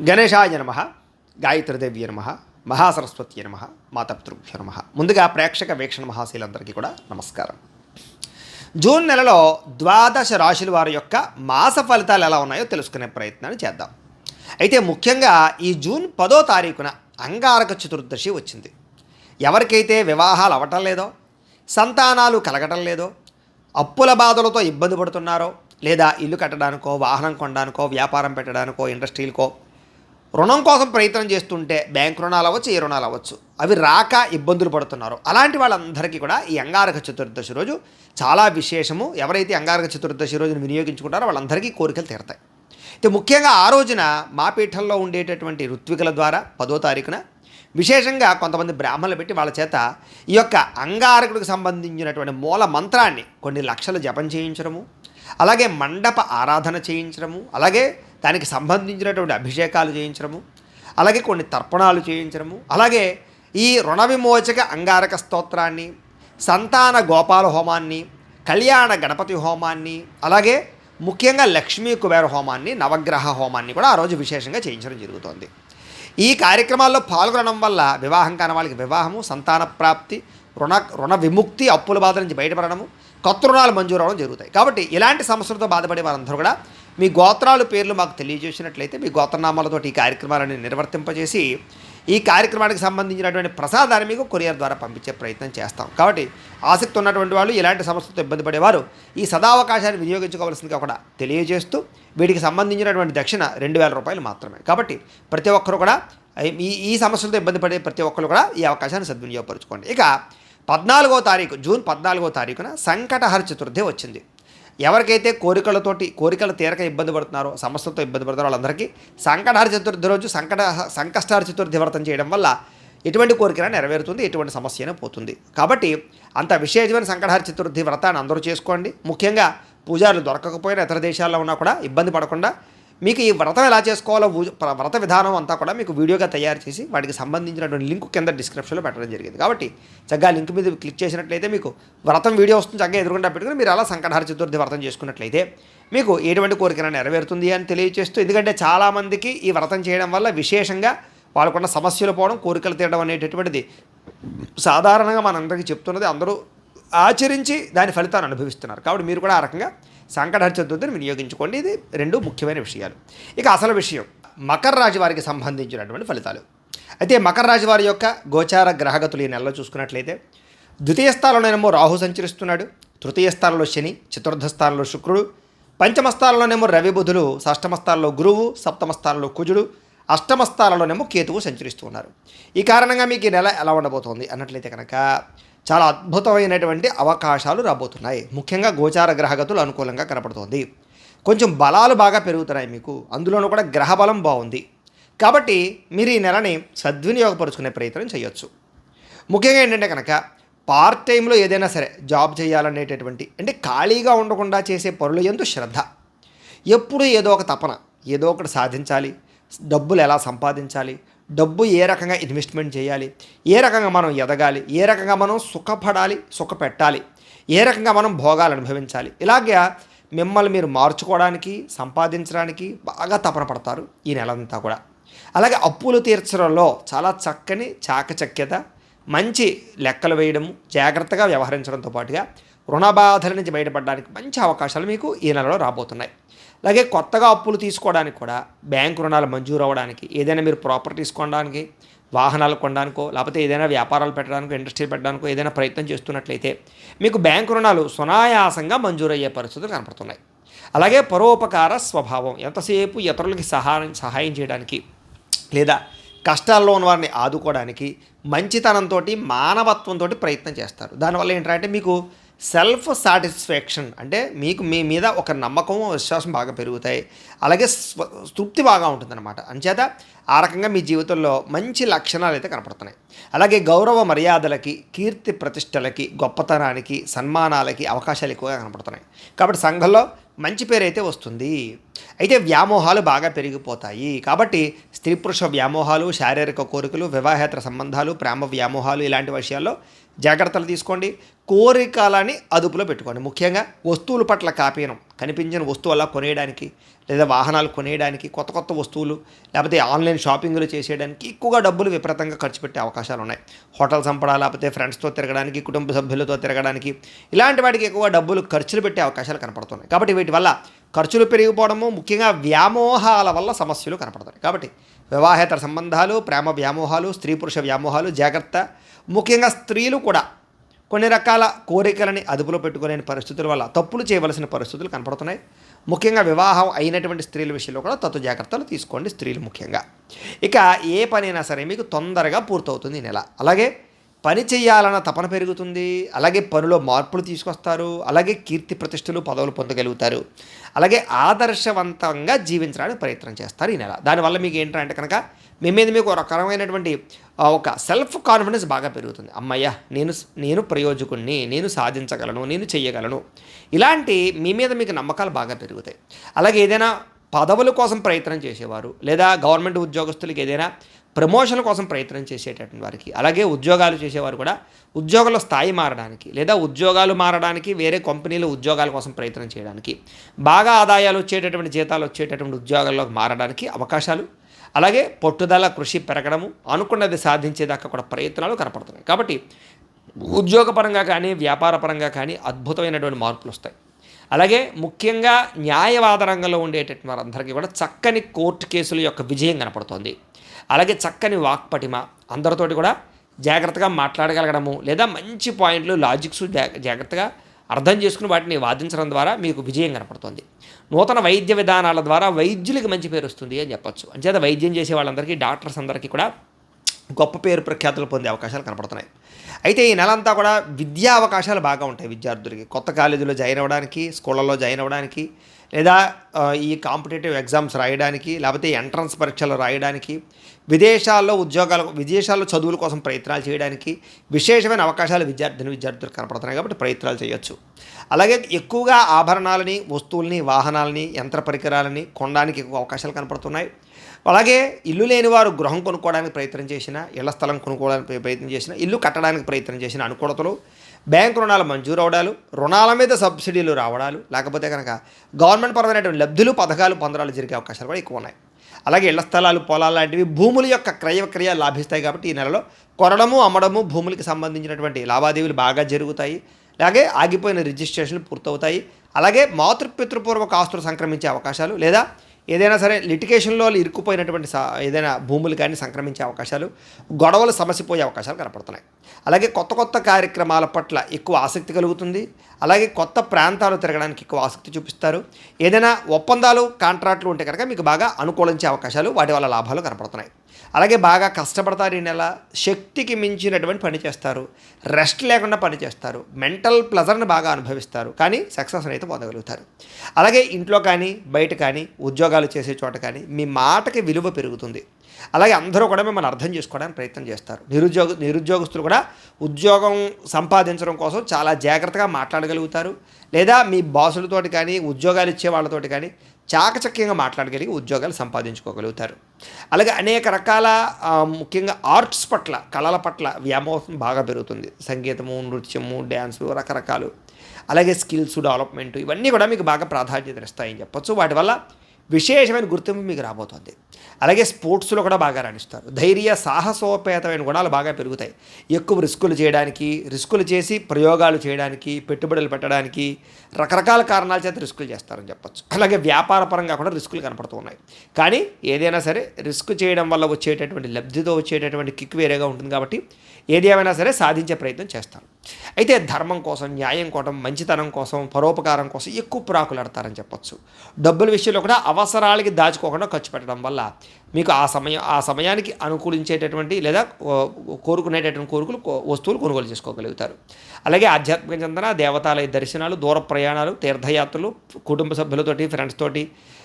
గణేశాయ నమ గాయత్రిదేవ్య నమ మహాసరస్వతి నమ మాతపితృభ్యో నమ. ముందుగా ప్రేక్షక వీక్షణ మహాశీలందరికీ కూడా నమస్కారం. జూన్ నెలలో ద్వాదశ రాశుల వారి యొక్క మాస ఫలితాలు ఎలా ఉన్నాయో తెలుసుకునే ప్రయత్నాన్ని చేద్దాం. అయితే ముఖ్యంగా ఈ జూన్ పదో తారీఖున అంగారక చతుర్దశి వచ్చింది. ఎవరికైతే వివాహాలు అవ్వటం లేదో సంతానాలు కలగటం లేదో అప్పుల బాధలతో ఇబ్బంది పడుతున్నారో లేదా ఇల్లు కట్టడానికో వాహనం కొనడానికో వ్యాపారం పెట్టడానికో ఇండస్ట్రీలకో రుణం కోసం ప్రయత్నం చేస్తుంటే బ్యాంక్ రుణాలు అవ్వచ్చు ఏ రుణాలు అవ్వచ్చు. అవి రాక ఇబ్బందులు పడుతున్నారు. అలాంటి వాళ్ళందరికీ కూడా ఈ అంగారక చతుర్దశి రోజు చాలా విశేషము. ఎవరైతే అంగారక చతుర్దశి రోజును వినియోగించుకుంటారో వాళ్ళందరికీ కోరికలు తీరతాయి. అయితే ముఖ్యంగా ఆ రోజున మా పీఠంలో ఉండేటటువంటి ఋత్వికుల ద్వారా పదో తారీఖున విశేషంగా కొంతమంది బ్రాహ్మణులు పెట్టి వాళ్ళ చేత ఈ యొక్క అంగారకుడికి సంబంధించినటువంటి మూల మంత్రాన్ని కొన్ని లక్షలు జపం చేయించడము అలాగే మండప ఆరాధన చేయించడము అలాగే దానికి సంబంధించినటువంటి అభిషేకాలు చేయించడము అలాగే కొన్ని తర్పణాలు చేయించడము అలాగే ఈ రుణ విమోచక అంగారక స్తోత్రాన్ని సంతాన గోపాల హోమాన్ని కళ్యాణ గణపతి హోమాన్ని అలాగే ముఖ్యంగా లక్ష్మీ కుబేర హోమాన్ని నవగ్రహ హోమాన్ని కూడా ఆ రోజు విశేషంగా చేయించడం జరుగుతోంది. ఈ కార్యక్రమాల్లో పాల్గొనడం వల్ల వివాహం కాని వాళ్ళకి వివాహము సంతాన ప్రాప్తి రుణ రుణ విముక్తి అప్పుల బాధ నుంచి బయటపడడము కొత్త రుణాలు మంజూరు అవడం జరుగుతాయి. కాబట్టి ఇలాంటి సమస్యలతో బాధపడే వారందరూ కూడా మీ గోత్రాలు పేర్లు మాకు తెలియజేసినట్లయితే మీ గోత్రనామాలతో ఈ కార్యక్రమాలను నిర్వర్తింపజేసి ఈ కార్యక్రమానికి సంబంధించినటువంటి ప్రసాదాన్ని మీకు కొరియర్ ద్వారా పంపించే ప్రయత్నం చేస్తాం. కాబట్టి ఆసక్తి ఉన్నటువంటి వాళ్ళు ఇలాంటి సమస్యలతో ఇబ్బంది పడేవారు ఈ సదావకాశాన్ని వినియోగించుకోవాల్సిందిగా కూడా తెలియజేస్తూ వీటికి సంబంధించినటువంటి దక్షిణ రెండు వేల రూపాయలు మాత్రమే. కాబట్టి ప్రతి ఒక్కరు కూడా ఈ ఈ సమస్యలతో ఇబ్బంది పడే ప్రతి ఒక్కరు కూడా ఈ అవకాశాన్ని సద్వినియోగపరచుకోండి. ఇక పద్నాలుగో తారీఖు జూన్ పద్నాలుగో తారీఖున సంకటహర చతుర్థి వచ్చింది. ఎవరికైతే కోరికలతోటి కోరికలు తీరక ఇబ్బంది పడుతున్నారో సమస్యలతో ఇబ్బంది పడుతున్నారో వాళ్ళందరికీ సంకటహర చతుర్థి రోజు సంకట సంకష్టహర చతుర్థి వ్రతం చేయడం వల్ల ఎటువంటి కోరికన నెరవేరుతుంది ఎటువంటి సమస్యనే పోతుంది. కాబట్టి అంత విశేషమైన సంకటహర చతుర్థి వ్రతాన్ని అందరూ చేసుకోండి. ముఖ్యంగా పూజారులు దొరకకపోయినా ఇతర దేశాల్లో ఉన్నా కూడా ఇబ్బంది పడకుండా మీకు ఈ వ్రతం ఎలా చేసుకోవాలో వ్రత విధానం అంతా కూడా మీకు వీడియోగా తయారు చేసి వాటికి సంబంధించినటువంటి లింక్ కింద డిస్క్రిప్షన్లో పెట్టడం జరిగింది. కాబట్టి చక్కగా లింక్ మీద క్లిక్ చేసినట్లయితే మీకు వ్రతం వీడియో వస్తుంది. చక్కగా ఎదురుకుండా పెట్టుకుని మీరు అలా సంకటహార చతుర్థి వ్రతం చేసుకున్నట్లయితే మీకు ఎటువంటి కోరికన నెరవేరుతుంది అని తెలియజేస్తూ ఎందుకంటే చాలామందికి ఈ వ్రతం చేయడం వల్ల విశేషంగా వాళ్ళకున్న సమస్యలు పోవడం కోరికలు తీయడం అనేటటువంటిది సాధారణంగా మనందరికీ చెప్తున్నది. అందరూ ఆచరించి దాని ఫలితాన్ని అనుభవిస్తున్నారు. కాబట్టి మీరు కూడా ఆ రకంగా సంకటహర చతుర్థిని వినియోగించుకోండి. ఇది రెండు ముఖ్యమైన విషయాలు. ఇక అసలు విషయం మకర రాశి వారికి సంబంధించినటువంటి ఫలితాలు. అయితే మకర రాశి వారి యొక్క గోచార గ్రహగతులు ఈ నెలలో చూసుకున్నట్లయితే ద్వితీయ స్థానంలోనేమో రాహు సంచరిస్తున్నాడు తృతీయ స్థానంలో శని చతుర్థ స్థానంలో శుక్రుడు పంచమ స్థానంలోనేమో రవి బుధులు షష్టమ స్థానంలో గురువు సప్తమ స్థానంలో కుజుడు అష్టమ స్థానంలోనేమో కేతువు సంచరిస్తూ ఉన్నారు. ఈ కారణంగా మీకు ఈ నెల ఎలా ఉండబోతోంది అన్నట్లయితే కనుక చాలా అద్భుతమైనటువంటి అవకాశాలు రాబోతున్నాయి. ముఖ్యంగా గోచార గ్రహగతులు అనుకూలంగా కనపడుతోంది. కొంచెం బలాలు బాగా పెరుగుతున్నాయి మీకు. అందులోనూ కూడా గ్రహ బలం బాగుంది. కాబట్టి మీరు ఈ నెలని సద్వినియోగపరుచుకునే ప్రయత్నం చేయొచ్చు. ముఖ్యంగా ఏంటంటే కనుక పార్ట్ టైంలో ఏదైనా సరే జాబ్ చేయాలనేటటువంటి అంటే ఖాళీగా ఉండకుండా చేసే పనులు ఎందు శ్రద్ధ. ఎప్పుడు ఏదో ఒక తపన ఏదో ఒకటి సాధించాలి. డబ్బులు ఎలా సంపాదించాలి? డబ్బు ఏ రకంగా ఇన్వెస్ట్మెంట్ చేయాలి? ఏ రకంగా మనం ఎదగాలి? ఏ రకంగా మనం సుఖపడాలి? సుఖపెట్టాలి? ఏ రకంగా మనం భోగాలు అనుభవించాలి? ఇలాగే మిమ్మల్ని మీరు మార్చుకోవడానికి సంపాదించడానికి బాగా తపన పడతారు ఈ నెలంతా కూడా. అలాగే అప్పులు తీర్చడంలో చాలా చక్కని చాకచక్యత మంచి లెక్కలు వేయడము జాగ్రత్తగా వ్యవహరించడంతో పాటుగా రుణబాధల నుంచి బయటపడడానికి మంచి అవకాశాలు మీకు ఈ నెలలో రాబోతున్నాయి. అలాగే కొత్తగా అప్పులు తీసుకోవడానికి కూడా బ్యాంకు రుణాలు మంజూరు అవ్వడానికి ఏదైనా మీరు ప్రాపర్టీస్ కొనడానికి వాహనాలు కొనడానికో లేకపోతే ఏదైనా వ్యాపారాలు పెట్టడానికో ఇండస్ట్రీ పెట్టడానికో ఏదైనా ప్రయత్నం చేస్తున్నట్లయితే మీకు బ్యాంకు రుణాలు సునాయాసంగా మంజూరయ్యే పరిస్థితులు కనపడుతున్నాయి. అలాగే పరోపకార స్వభావం ఎంతసేపు ఇతరులకి సహాయం సహాయం చేయడానికి లేదా కష్టాల్లో ఉన్న వారిని ఆదుకోవడానికి మంచితనంతో మానవత్వంతో ప్రయత్నం చేస్తారు. దానివల్ల ఏంటంటే మీకు సెల్ఫ్ సాటిస్ఫాక్షన్ అంటే మీకు మీ మీద ఒక నమ్మకం విశ్వాసం బాగా పెరుగుతాయి. అలాగే స్వ తృప్తి బాగా ఉంటుందన్నమాట. అంచేత ఆ రకంగా మీ జీవితంలో మంచి లక్షణాలు అయితే కనపడుతున్నాయి. అలాగే గౌరవ మర్యాదలకి కీర్తి ప్రతిష్టలకి గొప్పతనానికి సన్మానాలకి అవకాశాలు ఎక్కువగా కనపడుతున్నాయి. కాబట్టి సంఘంలో మంచి పేరు అయితే వస్తుంది. అయితే వ్యామోహాలు బాగా పెరిగిపోతాయి. కాబట్టి స్త్రీ పురుష వ్యామోహాలు శారీరక కోరికలు వివాహేతర సంబంధాలు ప్రేమ వ్యామోహాలు ఇలాంటి విషయాల్లో జాగ్రత్తలు తీసుకోండి. కోరికలని అదుపులో పెట్టుకోండి. ముఖ్యంగా వస్తువుల పట్ల కాపీనం. కనిపించిన వస్తువు అలా కొనేయడానికి లేదా వాహనాలు కొనేయడానికి కొత్త కొత్త వస్తువులు లేకపోతే ఆన్లైన్ షాపింగ్లు చేసేయడానికి ఎక్కువగా డబ్బులు విపరీతంగా ఖర్చు పెట్టే అవకాశాలు ఉన్నాయి. హోటల్ సంపడా లేకపోతే ఫ్రెండ్స్తో తిరగడానికి కుటుంబ సభ్యులతో తిరగడానికి ఇలాంటి వాటికి ఎక్కువగా డబ్బులు ఖర్చులు పెట్టే అవకాశాలు కనపడుతున్నాయి. కాబట్టి వీటి వల్ల ఖర్చులు పెరిగిపోవడము ముఖ్యంగా వ్యామోహాల వల్ల సమస్యలు కనపడతాయి. కాబట్టి వివాహేతర సంబంధాలు ప్రేమ వ్యామోహాలు స్త్రీ పురుష వ్యామోహాలు జాగ్రత్త. ముఖ్యంగా స్త్రీలు కూడా కొన్ని రకాల కోరికలని అదుపులో పెట్టుకోలేని పరిస్థితుల వల్ల తప్పులు చేయవలసిన పరిస్థితులు కనపడుతున్నాయి. ముఖ్యంగా వివాహం అయినటువంటి స్త్రీల విషయంలో కూడా తత్వ జాగ్రత్తలు తీసుకోండి స్త్రీలు ముఖ్యంగా. ఇక ఏ పనైనా సరే మీకు తొందరగా పూర్తవుతుంది ఈ నెల. అలాగే పని చేయాలన్న తపన పెరుగుతుంది. అలాగే పనిలో మార్పులు తీసుకొస్తారు. అలాగే కీర్తి ప్రతిష్టలు పదవులు పొందగలుగుతారు. అలాగే ఆదర్శవంతంగా జీవించడానికి ప్రయత్నం చేస్తారు ఈ నెల. దానివల్ల మీకు ఏంటంటే కనుక మీ మీద మీకు ఒక రకమైనటువంటి ఒక సెల్ఫ్ కాన్ఫిడెన్స్ బాగా పెరుగుతుంది. అమ్మయ్య నేను నేను ప్రయోజకుణ్ణి నేను సాధించగలను నేను చేయగలను ఇలాంటి మీ మీద మీకు నమ్మకాలు బాగా పెరుగుతాయి. అలాగే ఏదైనా పదవుల కోసం ప్రయత్నం చేసేవారు లేదా గవర్నమెంట్ ఉద్యోగస్తులకి ఏదైనా ప్రమోషన్ కోసం ప్రయత్నం చేసేటటువంటి వారికి అలాగే ఉద్యోగాలు చేసేవారు కూడా ఉద్యోగాల స్థాయి మారడానికి లేదా ఉద్యోగాలు మారడానికి వేరే కంపెనీలు ఉద్యోగాల కోసం ప్రయత్నం చేయడానికి బాగా ఆదాయాలు వచ్చేటటువంటి జీతాలు వచ్చేటటువంటి ఉద్యోగాల్లోకి మారడానికి అవకాశాలు అలాగే పట్టుదల కృషి పెరగడము అనుకున్నది సాధించేదాకా కూడా ప్రయత్నాలు కనపడుతున్నాయి. కాబట్టి ఉద్యోగపరంగా కానీ వ్యాపారపరంగా కానీ అద్భుతమైనటువంటి మార్పులు వస్తాయి. అలాగే ముఖ్యంగా న్యాయవాద రంగంలో ఉండేటటువంటి వారందరికీ కూడా చక్కని కోర్టు కేసుల యొక్క విజయం కనపడుతోంది. అలాగే చక్కని వాక్పటిమ అందరితోటి కూడా జాగ్రత్తగా మాట్లాడగలగడము లేదా మంచి పాయింట్లు లాజిక్స్ జాగ్రత్తగా అర్థం చేసుకుని వాటిని వాదించడం ద్వారా మీకు విజయం కనపడుతుంది. నూతన వైద్య విధానాల ద్వారా వైద్యులకి మంచి పేరు వస్తుంది అని చెప్పొచ్చు. అంచేత వైద్యం చేసే వాళ్ళందరికీ డాక్టర్స్ అందరికీ కూడా గొప్ప పేరు ప్రఖ్యాతులు పొందే అవకాశాలు కనపడుతున్నాయి. అయితే ఈ నెల అంతా కూడా విద్యా అవకాశాలు బాగా ఉంటాయి విద్యార్థులకి. కొత్త కాలేజీలో జాయిన్ అవ్వడానికి స్కూళ్ళల్లో జాయిన్ అవ్వడానికి లేదా ఈ కాంపిటేటివ్ ఎగ్జామ్స్ రాయడానికి లేకపోతే ఎంట్రన్స్ పరీక్షలు రాయడానికి విదేశాల్లో ఉద్యోగాల విదేశాల్లో చదువుల కోసం ప్రయత్నాలు చేయడానికి విశేషమైన అవకాశాలు విద్యార్థిని విద్యార్థులకు కనపడుతున్నాయి కాబట్టి ప్రయత్నాలు చేయొచ్చు. అలాగే ఎక్కువగా ఆభరణాలని వస్తువుల్ని వాహనాలని యంత్ర పరికరాలని కొనడానికి ఎక్కువ అవకాశాలు కనపడుతున్నాయి. అలాగే ఇల్లు లేని వారు గృహం కొనుక్కోవడానికి ప్రయత్నం చేసిన ఇళ్ళ స్థలం కొనుక్కోవడానికి ప్రయత్నం చేసిన ఇల్లు కట్టడానికి ప్రయత్నం చేసిన అనుకూలతలు బ్యాంకు రుణాలు మంజూరు అవడాలు రుణాల మీద సబ్సిడీలు రావడాలు లేకపోతే కనుక గవర్నమెంట్ పరమైనటువంటి లబ్ధులు పథకాలు పొందడాలు జరిగే అవకాశాలు కూడా ఎక్కువ ఉన్నాయి. అలాగే ఇళ్ళ స్థలాలు పొలాలు లాంటివి భూముల యొక్క క్రయ లాభిస్తాయి కాబట్టి ఈ నెలలో కొనడము అమ్మడము భూములకి సంబంధించినటువంటి లావాదేవీలు బాగా జరుగుతాయి. అలాగే ఆగిపోయిన రిజిస్ట్రేషన్లు పూర్తవుతాయి. అలాగే మాతృపితృపూర్వక ఆస్తులు సంక్రమించే అవకాశాలు లేదా ఏదైనా సరే లిటికేషన్లో ఇరుక్కుపోయినటువంటి సా ఏదైనా భూములు కానీ సంక్రమించే అవకాశాలు గొడవలు సమసిపోయే అవకాశాలు కనపడుతున్నాయి. అలాగే కొత్త కొత్త కార్యక్రమాల పట్ల ఎక్కువ ఆసక్తి కలుగుతుంది. అలాగే కొత్త ప్రాంతాలు తిరగడానికి ఎక్కువ ఆసక్తి చూపిస్తారు. ఏదైనా ఒప్పందాలు కాంట్రాక్ట్లు ఉంటే కనుక మీకు బాగా అనుకూలించే అవకాశాలు వాటి వల్ల లాభాలు కనపడుతున్నాయి. అలాగే బాగా కష్టపడతారు ఈ నెల శక్తికి మించినటువంటి పని చేస్తారు. రెస్ట్ లేకుండా పని చేస్తారు. మెంటల్ ప్లెజర్ని బాగా అనుభవిస్తారు. కానీ సక్సెస్ అయితే పొందగలుగుతారు. అలాగే ఇంట్లో కానీ బయట కానీ ఉద్యోగాలు చేసే చోట కానీ మీ మాటకి విలువ పెరుగుతుంది. అలాగే అందరూ కూడా మిమ్మల్ని అర్థం చేసుకోవడానికి ప్రయత్నం చేస్తారు. నిరుద్యోగ నిరుద్యోగస్తులు కూడా ఉద్యోగం సంపాదించడం కోసం చాలా జాగ్రత్తగా మాట్లాడగలుగుతారు. లేదా మీ బాసులతోటి కానీ ఉద్యోగాలు ఇచ్చే వాళ్ళతోటి కానీ చాకచక్యంగా మాట్లాడగలిగి ఉద్యోగాలు సంపాదించుకోగలుగుతారు. అలాగే అనేక రకాల ముఖ్యంగా ఆర్ట్స్ పట్ల కళల పట్ల వ్యామోహం బాగా పెరుగుతుంది. సంగీతము నృత్యము డ్యాన్సు రకరకాలు. అలాగే స్కిల్స్ డెవలప్మెంట్ ఇవన్నీ కూడా మీకు బాగా ప్రాధాన్యత ఇస్తాయని చెప్పొచ్చు. వాటి వల్ల విశేషమైన గుర్తింపు మీకు రాబోతోంది. అలాగే స్పోర్ట్స్లో కూడా బాగా రాణిస్తారు. ధైర్య సాహసోపేతమైన గుణాలు బాగా పెరుగుతాయి. ఎక్కువ రిస్కులు చేయడానికి రిస్కులు చేసి ప్రయోగాలు చేయడానికి పెట్టుబడులు పెట్టడానికి రకరకాల కారణాల చేత రిస్కులు చేస్తారని చెప్పొచ్చు. అలాగే వ్యాపార పరంగా కూడా రిస్కులు కనపడుతూ ఉన్నాయి. కానీ ఏదైనా సరే రిస్క్ చేయడం వల్ల వచ్చేటటువంటి లబ్ధితో వచ్చేటటువంటి కిక్ వేరేగా ఉంటుంది కాబట్టి ఏది ఏమైనా సరే సాధించే ప్రయత్నం చేస్తారు. అయితే ధర్మం కోసం న్యాయం కోసం మంచితనం కోసం పరోపకారం కోసం ఎక్కువ ప్రాకులాడతారని చెప్పొచ్చు. డబ్బుల విషయంలో కూడా అవసరాలకి దాచుకోకుండా ఖర్చు పెట్టడం వల్ల మీకు ఆ సమయం ఆ సమయానికి అనుకూలించేటటువంటి లేదా కోరుకునేటటువంటి కోరికలు వస్తువులు కొనుగోలు చేసుకోగలుగుతారు. అలాగే ఆధ్యాత్మిక చెందన దేవతాలయ దర్శనాలు దూర ప్రయాణాలు తీర్థయాత్రలు కుటుంబ సభ్యులతోటి ఫ్రెండ్స్ తోటి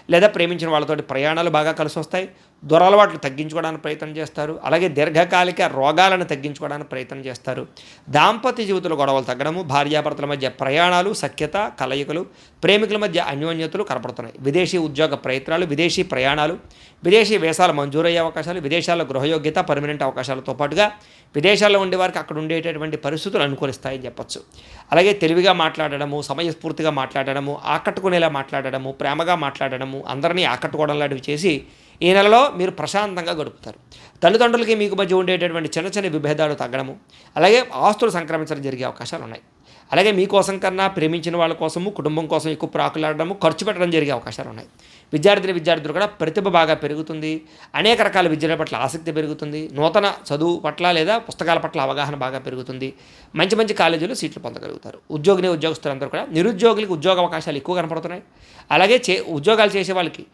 లేదా ప్రేమించిన వాళ్ళతోటి ప్రయాణాలు బాగా కలిసి వస్తాయి దురలవాట్లు తగ్గించుకోవడానికి ప్రయత్నం చేస్తారు. అలాగే దీర్ఘకాలిక రోగాలను తగ్గించుకోవడానికి ప్రయత్నం చేస్తారు. దాంపత్య జీవితంలో గొడవలు తగ్గడము భార్యాభర్తల మధ్య ప్రయాణాలు సఖ్యత కలయికలు ప్రేమికుల మధ్య అన్యోన్యతలు కనపడుతున్నాయి. విదేశీ ఉద్యోగ ప్రయత్నాలు విదేశీ ప్రయాణాలు విదేశీ వేసాలు మంజూరయ్యే అవకాశాలు విదేశాల్లో గృహయోగ్యత పర్మనెంట్ అవకాశాలతో పాటుగా విదేశాల్లో ఉండే వారికి అక్కడ ఉండేటటువంటి పరిస్థితులు అనుకూలిస్తాయని చెప్పొచ్చు. అలాగే తెలివిగా మాట్లాడడము సమయస్ఫూర్తిగా మాట్లాడడము ఆకట్టుకునేలా మాట్లాడడము ప్రేమగా మాట్లాడడము అందరినీ ఆకట్టుకోవడం లాంటివి చేసి ఈ నెలలో మీరు ప్రశాంతంగా గడుపుతారు. తల్లిదండ్రులకి మీకు మధ్య ఉండేటటువంటి చిన్న చిన్న విభేదాలు తగ్గడము అలాగే ఆస్తులు సంక్రమించడం జరిగే అవకాశాలు ఉన్నాయి. అలాగే మీకోసం కన్నా ప్రేమించిన వాళ్ళ కోసము కుటుంబం కోసం ఎక్కువ ప్రాకులాడడము ఖర్చు పెట్టడం జరిగే అవకాశాలు ఉన్నాయి. విద్యార్థిని విద్యార్థులు కూడా ప్రతిభ బాగా పెరుగుతుంది. అనేక రకాల విద్యల పట్ల ఆసక్తి పెరుగుతుంది. నూతన చదువు పట్ల లేదా పుస్తకాల పట్ల అవగాహన బాగా పెరుగుతుంది. మంచి మంచి కాలేజీలు సీట్లు పొందగలుగుతారు. ఉద్యోగిని ఉద్యోగస్తులందరూ కూడా నిరుద్యోగులకు ఉద్యోగ అవకాశాలు ఎక్కువ కనపడుతున్నాయి. అలాగే చే ఉద్యోగాలు చేసే వాళ్ళకి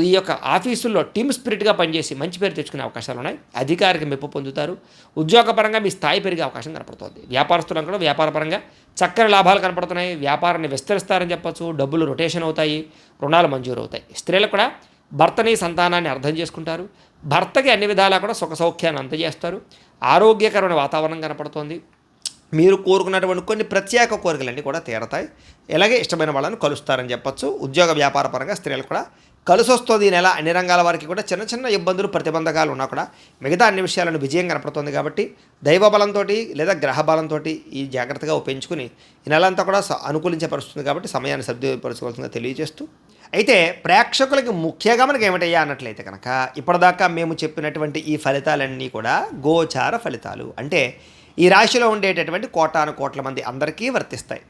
ఈ యొక్క ఆఫీసుల్లో టీమ్ స్పిరిట్గా పనిచేసి మంచి పేరు తెచ్చుకునే అవకాశాలు ఉన్నాయి అధికారికి మెప్పు పొందుతారు. ఉద్యోగపరంగా మీ స్థాయి పెరిగే అవకాశం కనపడుతుంది. వ్యాపారస్తులకు కూడా వ్యాపారపరంగా చక్కని లాభాలు కనపడుతున్నాయి. వ్యాపారాన్ని విస్తరిస్తారని చెప్పొచ్చు. డబ్బులు రొటేషన్ అవుతాయి. రుణాలు మంజూరు అవుతాయి స్త్రీలకు కూడా భర్తని సంతానాన్ని అర్థం చేసుకుంటారు. భర్తకి అన్ని విధాలా కూడా సుఖ సౌఖ్యాన్ని అందజేస్తారు. ఆరోగ్యకరమైన వాతావరణం కనపడుతోంది. మీరు కోరుకున్నటువంటి కొన్ని ప్రత్యేక కోరికలన్నీ కూడా తీరతాయి. ఇలాగే ఇష్టమైన వాళ్ళని కలుస్తారని చెప్పొచ్చు. ఉద్యోగ వ్యాపార పరంగా స్త్రీలు కూడా కలిసి వస్తుంది ఈ నెల. అన్ని రంగాల వారికి కూడా చిన్న చిన్న ఇబ్బందులు ప్రతిబంధకాలు ఉన్నా కూడా మిగతా అన్ని విషయాలను విజయం కనపడుతుంది కాబట్టి దైవ బలంతో లేదా గ్రహ బలంతో ఈ జాగ్రత్తగా ఉపయోగించుకుని ఈ నెలంతా కూడా అనుకూలించే పరుస్తుంది కాబట్టి సమయాన్ని సర్దుపరచుకోవాల్సిందిగా తెలియజేస్తూ. అయితే ప్రేక్షకులకి ముఖ్యంగా మనకి ఏమిటయ్యా అన్నట్లయితే కనుక ఇప్పటిదాకా మేము చెప్పినటువంటి ఈ ఫలితాలన్నీ కూడా గోచార ఫలితాలు. అంటే ఈ రాశిలో ఉండేటటువంటి కోటాను కోట్ల మంది అందరికీ వర్తిస్తాయి.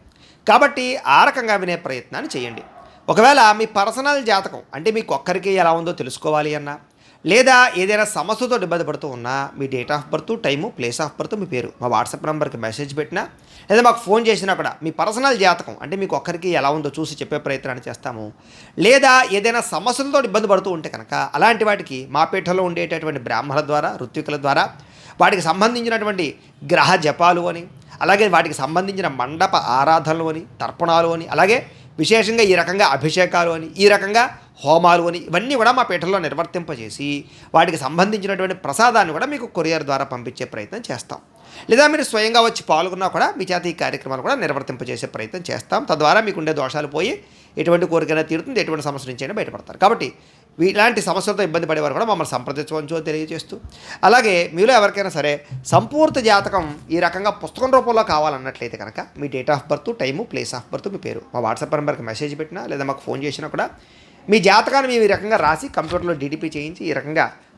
కాబట్టి ఆ రకంగా వినే ప్రయత్నాన్ని చేయండి. ఒకవేళ మీ పర్సనల్ జాతకం అంటే మీకు ఒక్కరికి ఎలా ఉందో తెలుసుకోవాలి అన్నా లేదా ఏదైనా సమస్యతో ఇబ్బంది పడుతూ ఉన్నా మీ date of birth time place of birth మీ పేరు మా వాట్సాప్ నెంబర్కి మెసేజ్ పెట్టినా లేదా మాకు ఫోన్ చేసినా కూడా మీ పర్సనల్ జాతకం అంటే మీకు ఒక్కరికి ఎలా ఉందో చూసి చెప్పే ప్రయత్నాన్ని చేస్తాము. లేదా ఏదైనా సమస్యలతో ఇబ్బంది పడుతూ ఉంటే కనుక అలాంటి వాటికి మా పీఠలో ఉండేటటువంటి బ్రాహ్మణుల ద్వారా ఋత్వికుల ద్వారా వాటికి సంబంధించినటువంటి గ్రహ జపాలు అని అలాగే వాటికి సంబంధించిన మండప ఆరాధనలు అని తర్పణాలు అని అలాగే విశేషంగా ఈ రకంగా అభిషేకాలు అని ఈ రకంగా హోమాలు అని ఇవన్నీ కూడా మా పీఠంలో నిర్వర్తింపజేసి వాటికి సంబంధించినటువంటి ప్రసాదాన్ని కూడా మీకు కొరియర్ ద్వారా పంపించే ప్రయత్నం చేస్తాం. లేదా మీరు స్వయంగా వచ్చి పాల్గొన్నా కూడా మీ చేత ఈ కార్యక్రమాలు కూడా నిర్వర్తింపజేసే ప్రయత్నం చేస్తాం. తద్వారా మీకు ఉండే దోషాలు పోయి ఎటువంటి కోరికైనా తీరుతుంది ఎటువంటి సమస్య నుంచి అయినా బయటపడతారు. కాబట్టి ఇలాంటి సమస్యలతో ఇబ్బంది పడేవారు కూడా మమ్మల్ని సంప్రదించవచ్చు తెలియజేస్తూ. అలాగే మీలో ఎవరికైనా సరే సంపూర్తి జాతకం ఈ రకంగా పుస్తకం రూపంలో కావాలన్నట్లయితే కనుక మీ date of birth time place of birth మీ పేరు. మా వాట్సాప్ నెంబర్కి మెసేజ్ పెట్టినా లేదా మాకు ఫోన్ చేసినా కూడా మీ జాతకాన్ని మేము ఈ రకంగా రాసి కంప్యూటర్లో డీడీపీ చేయించి ఈ రకంగా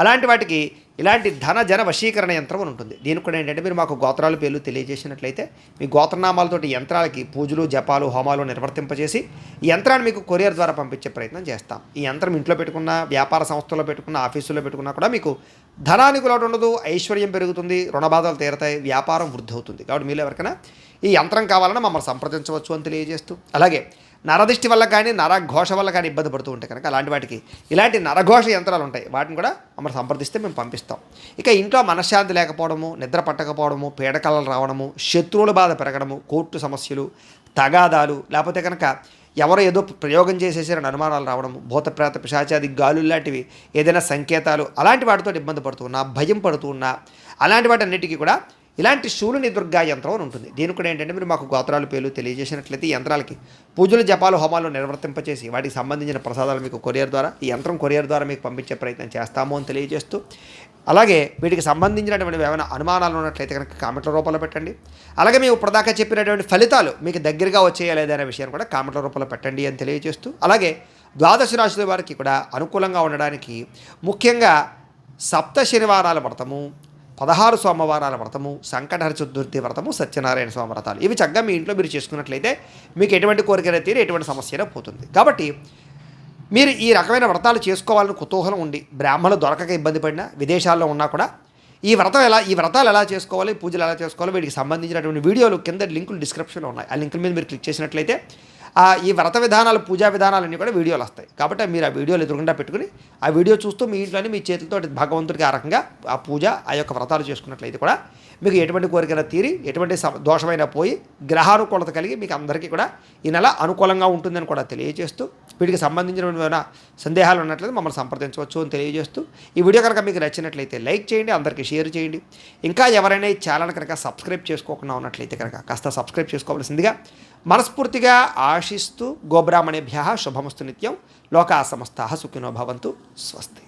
అలాంటి వాటికి ఇలాంటి ధన జన వశీకరణ యంత్రం అని ఉంటుంది. దీనికి కూడా ఏంటంటే మీరు మాకు గోత్రాల పేర్లు తెలియజేసినట్లయితే మీ గోత్రనామాలతోటి యంత్రాలకి పూజలు జపాలు హోమాలు నిర్వర్తింపజేసి ఈ యంత్రాన్ని మీకు కొరియర్ ద్వారా పంపించే ప్రయత్నం చేస్తాం. ఈ యంత్రం ఇంట్లో పెట్టుకున్న వ్యాపార సంస్థలో పెట్టుకున్న ఆఫీసులో పెట్టుకున్నా కూడా మీకు ధనానికి లోటు ఉండదు ఐశ్వర్యం పెరుగుతుంది రుణబాధలు తీరతాయి వ్యాపారం వృద్ధి అవుతుంది. కాబట్టి మీరు ఎవరికైనా ఈ యంత్రం కావాలన్నా మమ్మల్ని సంప్రదించవచ్చు అని తెలియజేస్తూ. అలాగే నరదిష్టి వల్ల కానీ నరఘోష వల్ల కానీ ఇబ్బంది పడుతూ ఉంటాయి కనుక అలాంటి వాటికి ఇలాంటి నరఘోష యంత్రాలు ఉంటాయి. వాటిని కూడా మమ్మల్ని సంప్రదిస్తే మేము పంపిస్తాం. ఇక ఇంట్లో మనశ్శాంతి లేకపోవడము నిద్ర పట్టకపోవడము పీడకలలు రావడము శత్రువుల బాధ పెరగడము కోర్టు సమస్యలు తగాదాలు లేకపోతే కనుక ఎవరో ఏదో ప్రయోగం చేసేసారని అనుమానాలు రావడం భూతప్రేత పిశాచాది గాలు లాంటివి ఏదైనా సంకేతాలు అలాంటి వాటితో ఇబ్బంది పడుతూ ఉన్నా భయం పడుతూ ఉన్నా అలాంటి వాటి అన్నిటికీ కూడా ఇలాంటి శూలుని దుర్గా యంత్రం అని ఉంటుంది. దీని కూడా ఏంటంటే మీరు మాకు గోత్రాలు పేర్లు తెలియజేసినట్లయితే యంత్రాలకి పూజలు జపాలు హోమాలు నిర్వర్తింపచేసి వాటికి సంబంధించిన ప్రసాదాలు మీకు కొరియర్ ద్వారా ఈ యంత్రం కొరియర్ ద్వారా మీకు పంపించే ప్రయత్నం చేస్తాము అని తెలియజేస్తూ అలాగే వీటికి సంబంధించినటువంటి ఏమైనా అనుమానాలు ఉన్నట్లయితే కనుక కామెంట్ల రూపంలో పెట్టండి. అలాగే మేము ఇప్పటిదాకా చెప్పినటువంటి ఫలితాలు మీకు దగ్గరగా వచ్చేయా లేదనే విషయాన్ని కూడా కామెంట్ల రూపంలో పెట్టండి అని తెలియజేస్తూ అలాగే ద్వాదశ రాశుల వారికి కూడా అనుకూలంగా ఉండడానికి ముఖ్యంగా సప్త శనివారాల వ్రతము పదహారు సోమవారాల వ్రతము సంకటహర చతుర్థి వ్రతము సత్యనారాయణ స్వామి వ్రతాలు. ఇవి చక్కగా మీ ఇంట్లో మీరు చేసుకున్నట్లయితే మీకు ఎటువంటి కోరికైనా తీరి ఎటువంటి సమస్య పోతుంది. కాబట్టి మీరు ఈ రకమైన వ్రతాలు చేసుకోవాలని కుతూహలం ఉండి బ్రాహ్మణులు దొరకక ఇబ్బంది పడినా విదేశాల్లో ఉన్నా కూడా ఈ వ్రతం ఎలా ఈ వ్రతాలు ఎలా చేసుకోవాలి పూజలు ఎలా చేసుకోవాలి వీటికి సంబంధించినటువంటి వీడియోలు కింద లింకులు డిస్క్రిప్షన్లో ఉన్నాయి. ఆ లింకుల మీద మీరు క్లిక్ చేసినట్లయితే ఈ వ్రత విధానాలు పూజా విధానాలన్నీ కూడా వీడియోలు వస్తాయి. కాబట్టి మీరు ఆ వీడియోలు ఎదురుగుండా పెట్టుకుని ఆ వీడియో చూస్తూ మీ ఇంట్లోనే మీ చేతులతో భగవంతుడికి ఆ రకంగా ఆ పూజ ఆ యొక్క వ్రతాలు చేసుకున్నట్లయితే కూడా మీకు ఎటువంటి కోరికైనా తీరి ఎటువంటి దోషమైనా పోయి గ్రహానుకూలత కలిగి మీకు అందరికీ కూడా ఈ నెల అనుకూలంగా ఉంటుందని కూడా తెలియజేస్తూ వీటికి సంబంధించిన ఏమైనా సందేహాలు ఉన్నట్లయితే మమ్మల్ని సంప్రదించవచ్చు అని తెలియజేస్తూ ఈ వీడియో కనుక మీకు నచ్చినట్లయితే లైక్ చేయండి అందరికీ షేర్ చేయండి. ఇంకా ఎవరైనా ఈ ఛానల్ కనుక సబ్స్క్రైబ్ చేసుకోకుండా ఉన్నట్లయితే కనుక కాస్త సబ్స్క్రైబ్ చేసుకోవాల్సిందిగా మనస్ఫూర్తిగా ఆశిస్తూ గోబ్రాహ్మణేభ్య శుభమస్తు నిత్యం. లోకా సమస్త సుఖినో భవంతు. స్వస్తి.